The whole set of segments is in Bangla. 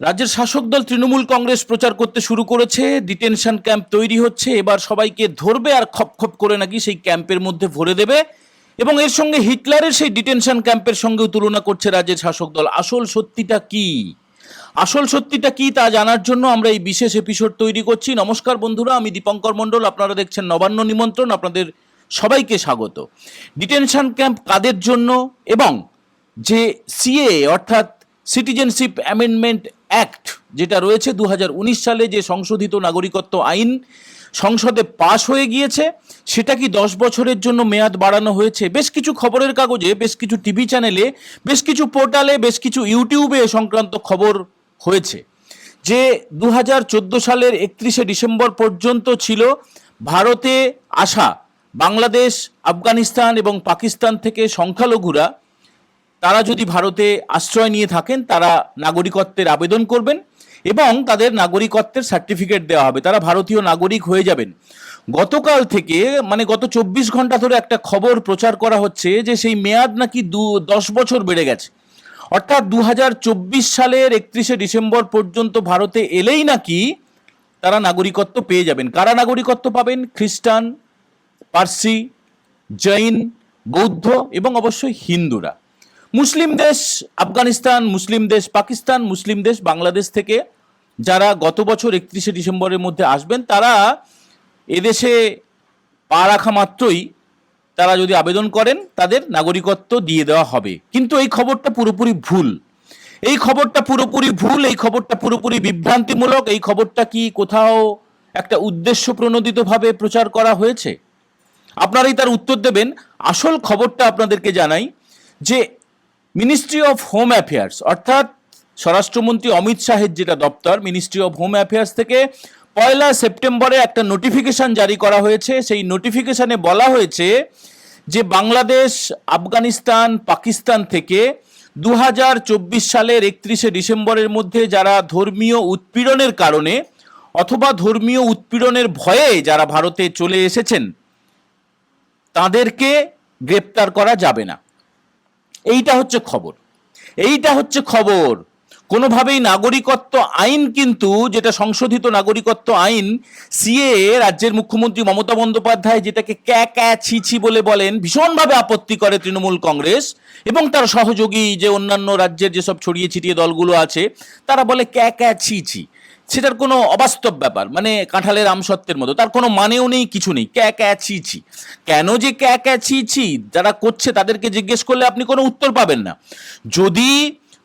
রাজ্যের শাসক দল তৃণমূল কংগ্রেস প্রচার করতে শুরু করেছে, ডিটেনশন ক্যাম্প তৈরি হচ্ছে, এবার সবাইকে ধরবে আর খপ খপ করে নাকি সেই ক্যাম্পের মধ্যে ভরে দেবে। এবং এর সঙ্গে হিটলারের সেই ডিটেনশন ক্যাম্পের সঙ্গেও তুলনা করছে রাজ্যের শাসক দল। আসল সত্যিটা কি? আসল সত্যিটা কি তা জানার জন্য আমরা এই বিশেষ এপিসোড তৈরি করছি। নমস্কার বন্ধুরা, আমি দীপঙ্কর মণ্ডল, আপনারা দেখছেন নবান্ন নিমন্ত্রণ, আপনাদের সবাইকে স্বাগত। ডিটেনশন ক্যাম্প কাদের জন্য? এবং যে সিএ অর্থাৎ সিটিজেনশিপ অ্যামেন্ডমেন্ট অ্যাক্ট যেটা রয়েছে দু হাজার উনিশ সালে যে সংশোধিত নাগরিকত্ব আইন সংসদে পাশ হয়ে গিয়েছে, সেটা কি দশ বছরের জন্য মেয়াদ বাড়ানো হয়েছে? বেশ কিছু খবরের কাগজে, বেশ কিছু টিভি চ্যানেলে, বেশ কিছু পোর্টালে, বেশ কিছু ইউটিউবে সংক্রান্ত খবর হয়েছে। যে দু হাজার চোদ্দ সালের একত্রিশে ডিসেম্বর পর্যন্ত ছিল ভারতে আসা বাংলাদেশ, আফগানিস্তান এবং পাকিস্তান থেকে সংখ্যালঘুরা তারা যদি ভারতে আশ্রয় নিয়ে থাকেন, তারা নাগরিকত্বের আবেদন করবেন এবং তাদের নাগরিকত্বের সার্টিফিকেট দেওয়া হবে। তারা ভারতীয় নাগরিক হয়ে যাবেন। গতকাল থেকে মানে গত চব্বিশ ঘণ্টা ধরে একটা খবর প্রচার করা হচ্ছে যে সেই মেয়াদ নাকি দু, দশ বছর বেড়ে গেছে। অর্থাৎ দু হাজার চব্বিশ সালের একত্রিশে ডিসেম্বর পর্যন্ত ভারতে এলেই নাকি তারা নাগরিকত্ব পেয়ে যাবেন। কারা নাগরিকত্ব পাবেন? খ্রিস্টান, পার্সি, জৈন, বৌদ্ধ এবং অবশ্যই হিন্দুরা। মুসলিম দেশ আফগানিস্তান, মুসলিম দেশ পাকিস্তান, মুসলিম দেশ বাংলাদেশ থেকে যারা গত বছর একত্রিশে ডিসেম্বরের মধ্যে আসবেন, তারা এদেশে পা রাখা মাত্রই তারা যদি আবেদন করেন, তাদের নাগরিকত্ব দিয়ে দেওয়া হবে। কিন্তু এই খবরটা পুরোপুরি ভুল। এই খবরটা পুরোপুরি ভুল, এই খবরটা পুরোপুরি বিভ্রান্তিমূলক, এই খবরটা কি কোথাও একটা উদ্দেশ্য প্রণোদিতভাবে প্রচার করা হয়েছে? আপনারাই তার উত্তর দেবেন। আসল খবরটা আপনাদেরকে জানাই যে মিনিস্ট্রি অফ হোম অ্যাফেয়ার্স অর্থাৎ স্বরাষ্ট্রমন্ত্রী অমিত শাহের যেটা দপ্তর মিনিস্ট্রি অফ হোম অ্যাফেয়ার্স থেকে পয়লা সেপ্টেম্বরে একটা নোটিফিকেশন জারি করা হয়েছে। সেই নোটিফিকেশনে বলা হয়েছে যে বাংলাদেশ, আফগানিস্তান, পাকিস্তান থেকে দু হাজার চব্বিশ সালের একত্রিশে ডিসেম্বরের মধ্যে যারা ধর্মীয় উৎপীড়নের কারণে অথবা ধর্মীয় উৎপীড়নের ভয়ে যারা ভারতে চলে এসেছেন, তাদেরকে গ্রেপ্তার করা যাবে না। এইটা হচ্ছে খবর। এইটা হচ্ছে খবর। কোনোভাবেই নাগরিকত্ব আইন কিন্তু, যেটা সংশোধিত নাগরিকত্ব আইন, সিএ, রাজ্যের মুখ্যমন্ত্রী মমতা বন্দ্যোপাধ্যায় যেটাকে ক্যা ক্যা ছি ছি বলে বলেন, ভীষণভাবে আপত্তি করে তৃণমূল কংগ্রেস এবং তার সহযোগী যে অন্যান্য রাজ্যের যেসব ছড়িয়ে ছিটিয়ে দলগুলো আছে, তারা বলে ক্যা ক্যা ছি ছি। সেটার কোনো অবাস্তব ব্যাপার মানে কাঁঠালের আমসত্বের মতো, তার কোনো মানেও নেই, কিছু নেই, ক্যা ক্যা ছি ছি। কেন যে ক্যা ক্যা ছি ছি, যারা করছে তাদেরকে জিজ্ঞেস করলে আপনি কোনো উত্তর পাবেন না। যদি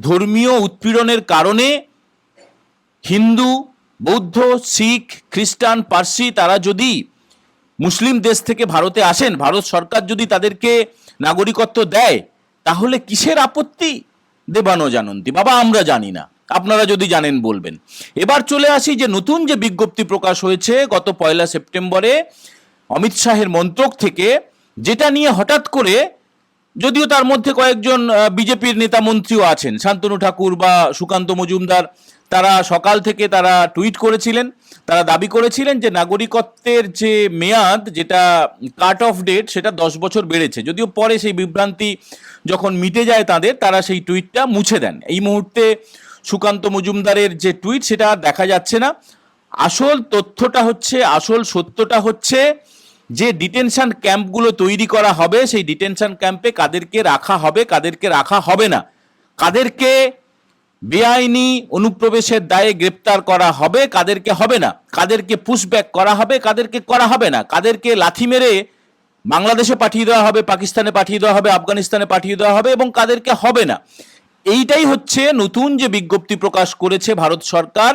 ধর্মীয় উৎপীড়নের কারণে হিন্দু, বৌদ্ধ, শিখ, খ্রিস্টান, পার্সি, তারা যদি মুসলিম দেশ থেকে ভারতে আসেন, ভারত সরকার যদি তাদেরকে নাগরিকত্ব দেয়, তাহলে কিসের আপত্তি? দেবানো জানন্তি বাবা আমরা জানি না। আপনারা যদি জানেন বলবেন। এবার চলে আসি যে নতুন যে বিজ্ঞপ্তি প্রকাশ হয়েছে গত পয়লা সেপ্টেম্বরে, অমিত শাহের মন্ত্রক থেকে, যেটা নিয়ে হঠাৎ করে যদিও তার মধ্যে কয়েকজন বিজেপির নেতা মন্ত্রীও আছেন, শান্তনু ঠাকুর বা সুকান্ত মজুমদার, তারা সকাল থেকে তারা টুইট করেছিলেন, তারা দাবি করেছিলেন যে নাগরিকত্বের যে মেয়াদ, যেটা কাট অফ ডেট সেটা দশ বছর বেড়েছে। যদিও পরে সেই বিভ্রান্তি যখন মিটে যায় তাদের, তারা সেই টুইটটা মুছে দেন। এই মুহূর্তে সুকান্ত মজুমদারের যে টুইট, সেটা দেখা যাচ্ছে না। আসল তথ্যটা হচ্ছে, আসল সত্যটা হচ্ছে যে ডিটেনশন ক্যাম্পগুলো তৈরি করা হবে, সেই ডিটেনশন ক্যাম্পে কাদেরকে রাখা হবে, কাদেরকে রাখা হবে না। কাদেরকে বেআইনি অনুপ্রবেশের দায়ে গ্রেপ্তার করা হবে, কাদেরকে হবে না। কাদেরকে পুশব্যাক করা হবে, কাদেরকে করা হবে না। কাদেরকে লাথি মেরে বাংলাদেশে পাঠিয়ে দেওয়া হবে, পাকিস্তানে পাঠিয়ে দেওয়া হবে, আফগানিস্তানে পাঠিয়ে দেওয়া হবে এবং কাদেরকে হবে না। এইটাই হচ্ছে নতুন যে বিজ্ঞপ্তি প্রকাশ করেছে ভারত সরকার,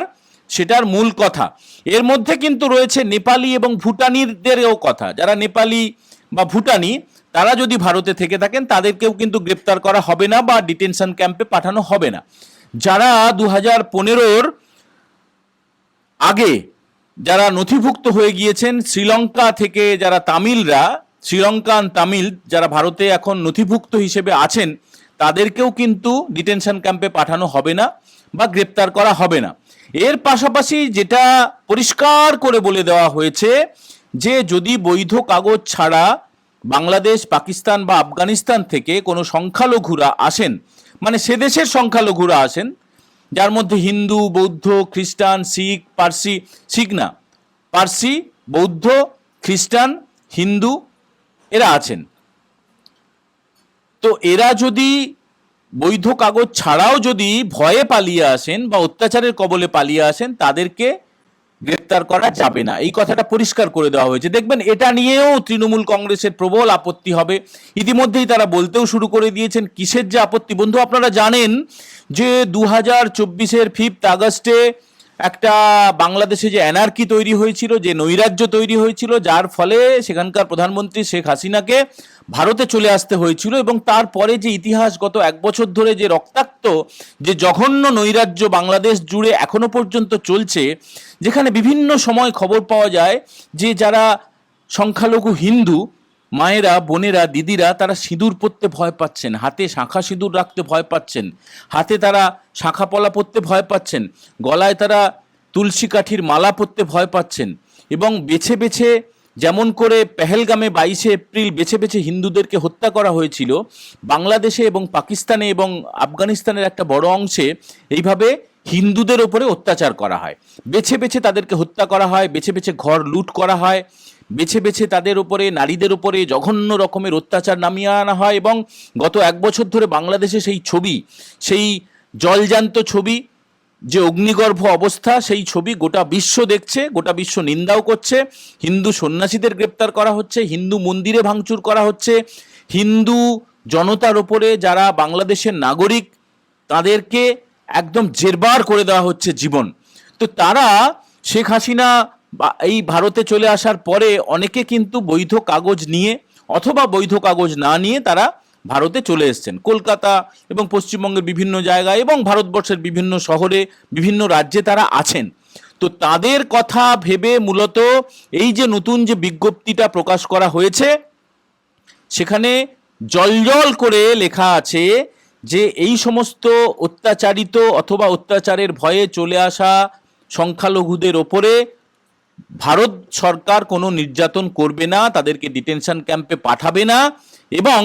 সেটার মূল কথা। এর মধ্যে কিন্তু রয়েছে নেপালি এবং ভুটানিদেরও কথা। যারা নেপালি বা ভুটানি, তারা যদি ভারতে থেকে থাকেন, তাদেরকেও কিন্তু গ্রেপ্তার করা হবে না বা ডিটেনশন ক্যাম্পে পাঠানো হবে না। যারা দু হাজার পনেরোর আগে যারা নথিভুক্ত হয়ে গিয়েছেন, শ্রীলঙ্কা থেকে যারা তামিলরা, শ্রীলঙ্কান তামিল যারা ভারতে এখন নথিভুক্ত হিসেবে আছেন তাদেরকেও কিন্তু ডিটেনশন ক্যাম্পে পাঠানো হবে না বা গ্রেপ্তার করা হবে না। এর পাশাপাশি যেটা পরিষ্কার করে বলে দেওয়া হয়েছে যে যদি বৈধ কাগজ ছাড়া বাংলাদেশ, পাকিস্তান বা আফগানিস্তান থেকে কোনো সংখ্যালঘুরা আসেন মানে সে দেশের সংখ্যালঘুরা আসেন, যার মধ্যে হিন্দু, বৌদ্ধ, খ্রিস্টান, শিখ, পার্সি, শিখ না, পার্সি, বৌদ্ধ, খ্রিস্টান, হিন্দু এরা আছেন। তো এরা যদি বৈধ কাগজ ছাড়াও যদি ভয়ে পালিয়ে আসেন বা অত্যাচারের কবলে পালিয়ে আসেন, তাদেরকে গ্রেপ্তার করা যাবে না। এই কথাটা পরিষ্কার করে দেওয়া হয়েছে। দেখবেন, এটা নিয়েও তৃণমূল কংগ্রেসের প্রবল আপত্তি হবে। ইতিমধ্যেই তারা বলতেও শুরু করে দিয়েছেন, কিসের যে আপত্তি? বন্ধু, আপনারা জানেন যে দু হাজার চব্বিশের ফিফথ আগস্টে একটা বাংলাদেশে যে অ্যানার্কি তৈরি হয়েছিল, যে নৈরাজ্য তৈরি হয়েছিল, যার ফলে সেখানকার প্রধানমন্ত্রী শেখ হাসিনাকে ভারতে চলে আসতে হয়েছিল এবং তারপরে যে ইতিহাস গত এক বছর ধরে যে রক্তাক্ত, যে জঘন্য নৈরাজ্য বাংলাদেশ জুড়ে এখনও পর্যন্ত চলছে, যেখানে বিভিন্ন সময় খবর পাওয়া যায় যে যারা সংখ্যালঘু হিন্দু মায়েরা, বোনেরা, দিদিরা তারা সিঁদুর পরতে ভয় পাচ্ছেন। হাতে শাঁখা সিঁদুর রাখতে ভয় পাচ্ছেন। হাতে তারা শাঁখা পলা পরতে ভয় পাচ্ছেন। গলায় তারা তুলসী কাঠির মালা পরতে ভয় পাচ্ছেন। এবং বেছে বেছে যেমন করে পেহেলগামে বাইশে এপ্রিল বেছে বেছে হিন্দুদেরকে হত্যা করা হয়েছিল, বাংলাদেশে এবং পাকিস্তানে এবং আফগানিস্তানের একটা বড় অংশে এইভাবে হিন্দুদের ওপরে অত্যাচার করা হয়। বেছে বেছে তাদেরকে হত্যা করা হয়, বেছে বেছে ঘর লুট করা হয়। বেছে বেছে তাদের উপরে, নারীদের উপরে জঘন্য রকমের অত্যাচার নামিয়ে আনা হয় এবং গত এক বছর ধরে বাংলাদেশে সেই ছবি, সেই জলজান্ত ছবি, যে অগ্নিগর্ভ অবস্থা, সেই ছবি গোটা বিশ্ব দেখছে, গোটা বিশ্ব নিন্দাও করছে। হিন্দু সন্ন্যাসীদের গ্রেপ্তার করা হচ্ছে, হিন্দু মন্দিরে ভাঙচুর করা হচ্ছে। হিন্দু জনতার ওপরে যারা বাংলাদেশের নাগরিক, তাদেরকে একদম জেরবার করে দেওয়া হচ্ছে জীবন। তো তারা শেখ হাসিনা এই ভারতে চলে আসার পরে অনেকে কিন্তু বৈধ কাগজ নিয়ে অথবা বৈধ কাগজ না নিয়ে তারা ভারতে চলে এসেছেন। কলকাতা এবং পশ্চিমবঙ্গের বিভিন্ন জায়গায় এবং ভারতবর্ষের বিভিন্ন শহরে বিভিন্ন রাজ্যে তারা আছেন। তো তাদের কথা ভেবে মূলত এই যে নতুন যে বিজ্ঞপ্তিটা প্রকাশ করা হয়েছে, সেখানে জলজল করে লেখা আছে যে এই সমস্ত অত্যাচারিত অথবা অত্যাচারের ভয়ে চলে আসা সংখ্যালঘুদের ওপরে ভারত সরকার কোনো নির্যাতন করবে না, তাদেরকে ডিটেনশন ক্যাম্পে পাঠাবে না এবং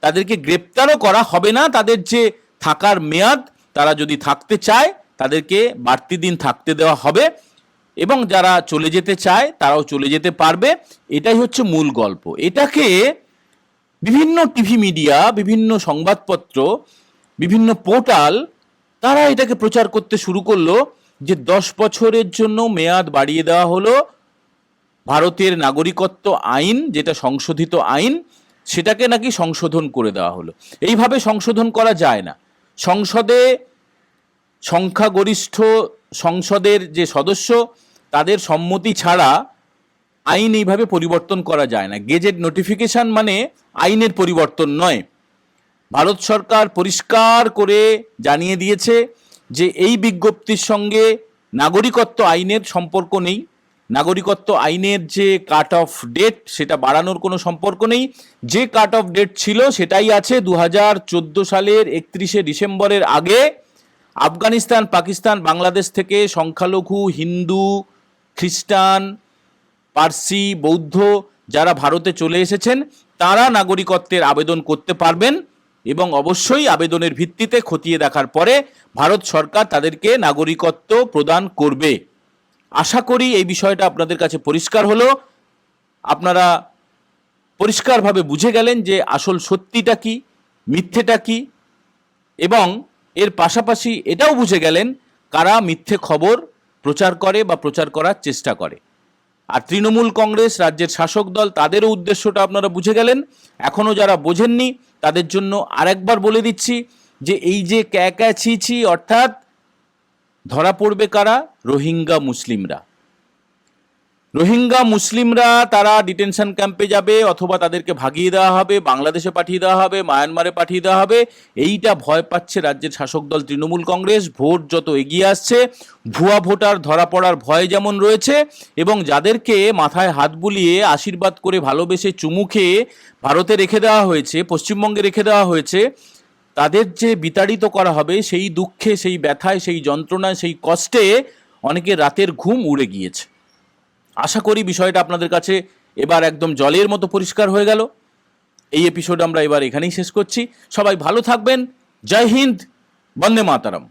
তাদেরকে গ্রেপ্তারও করা হবে না। তাদের যে থাকার মেয়াদ, তারা যদি থাকতে চায়, তাদেরকে বাড়তি দিন থাকতে দেওয়া হবে এবং যারা চলে যেতে চায়, তারাও চলে যেতে পারবে। এটাই হচ্ছে মূল গল্প। এটাকে বিভিন্ন টিভি মিডিয়া, বিভিন্ন সংবাদপত্র, বিভিন্ন পোর্টাল, তারা এটাকে প্রচার করতে শুরু করল। যে দশ বছরের জন্য মেয়াদ বাড়িয়ে দেওয়া হলো ভারতের নাগরিকত্ব আইন, যেটা সংশোধিত আইন, সেটাকে নাকি সংশোধন করে দেওয়া হলো। এইভাবে সংশোধন করা যায় না। সংসদে সংখ্যাগরিষ্ঠ সংসদের যে সদস্য, তাদের সম্মতি ছাড়া আইন এইভাবে পরিবর্তন করা যায় না। গেজেট নোটিফিকেশন মানে আইনের পরিবর্তন নয়। ভারত সরকার পরিষ্কার করে জানিয়ে দিয়েছে যে এই বিজ্ঞপ্তির সঙ্গে নাগরিকত্ব আইনের সম্পর্ক নেই। নাগরিকত্ব আইনের যে কাট অফ ডেট সেটা বাড়ানোর কোনো সম্পর্ক নেই। যে কাট অফ ডেট ছিল, সেটাই আছে দু হাজার চোদ্দ সালের একত্রিশে ডিসেম্বরের আগে আফগানিস্তান, পাকিস্তান, বাংলাদেশ থেকে সংখ্যালঘু, হিন্দু, খ্রিস্টান, পার্সি, বৌদ্ধ যারা ভারতে চলে এসেছেন, তারা নাগরিকত্বের আবেদন করতে পারবেন। এবং অবশ্যই আবেদনের ভিত্তিতে খতিয়ে দেখার পরে ভারত সরকার তাদেরকে নাগরিকত্ব প্রদান করবে। আশা করি এই বিষয়টা আপনাদের কাছে পরিষ্কার হলো। আপনারা পরিষ্কারভাবে বুঝে গেলেন যে আসল সত্যিটা কি, মিথ্যেটা কি, এবং এর পাশাপাশি এটাও বুঝে গেলেন কারা মিথ্যে খবর প্রচার করে বা প্রচার করার চেষ্টা করে। আর তৃণমূল কংগ্রেস রাজ্যের শাসক দল, তাদেরও উদ্দেশ্যটা আপনারা বুঝে গেলেন। এখনও যারা বোঝেননি, তাদের জন্য আরেকবার বলে দিচ্ছি যে এই যে ক্যা ক্যা ছি ছি, অর্থাৎ ধরা পড়বে কারা? রোহিঙ্গা মুসলিমরা। রোহিঙ্গা মুসলিমরা তারা ডিটেনশন ক্যাম্পে যাবে অথবা তাদেরকে ভাগিয়ে দেওয়া হবে, বাংলাদেশে পাঠিয়ে দেওয়া হবে, মায়ানমারে পাঠিয়ে দেওয়া হবে। এইটা ভয় পাচ্ছে রাজ্যের শাসক দল তৃণমূল কংগ্রেস। ভোট যত এগিয়ে আসছে, ভুয়া ভোটার ধরা পড়ার ভয় যেমন রয়েছে এবং যাদেরকে মাথায় হাত বুলিয়ে আশীর্বাদ করে ভালোবেসে চুমু খেয়ে ভারতে রেখে দেওয়া হয়েছে, পশ্চিমবঙ্গে রেখে দেওয়া হয়েছে, তাদের যে বিতাড়িত করা হবে, সেই দুঃখে, সেই ব্যথায়, সেই যন্ত্রণায়, সেই কষ্টে অনেকে রাতের ঘুম উড়ে গিয়েছে। আশা করি বিষয়টা আপনাদের কাছে এবার একদম জলের মতো পরিষ্কার হয়ে গেল। এই এপিসোড আমরা এবার এখানেই শেষ করছি। সবাই ভালো থাকবেন। জয় হিন্দ। বন্দে মাতারাম।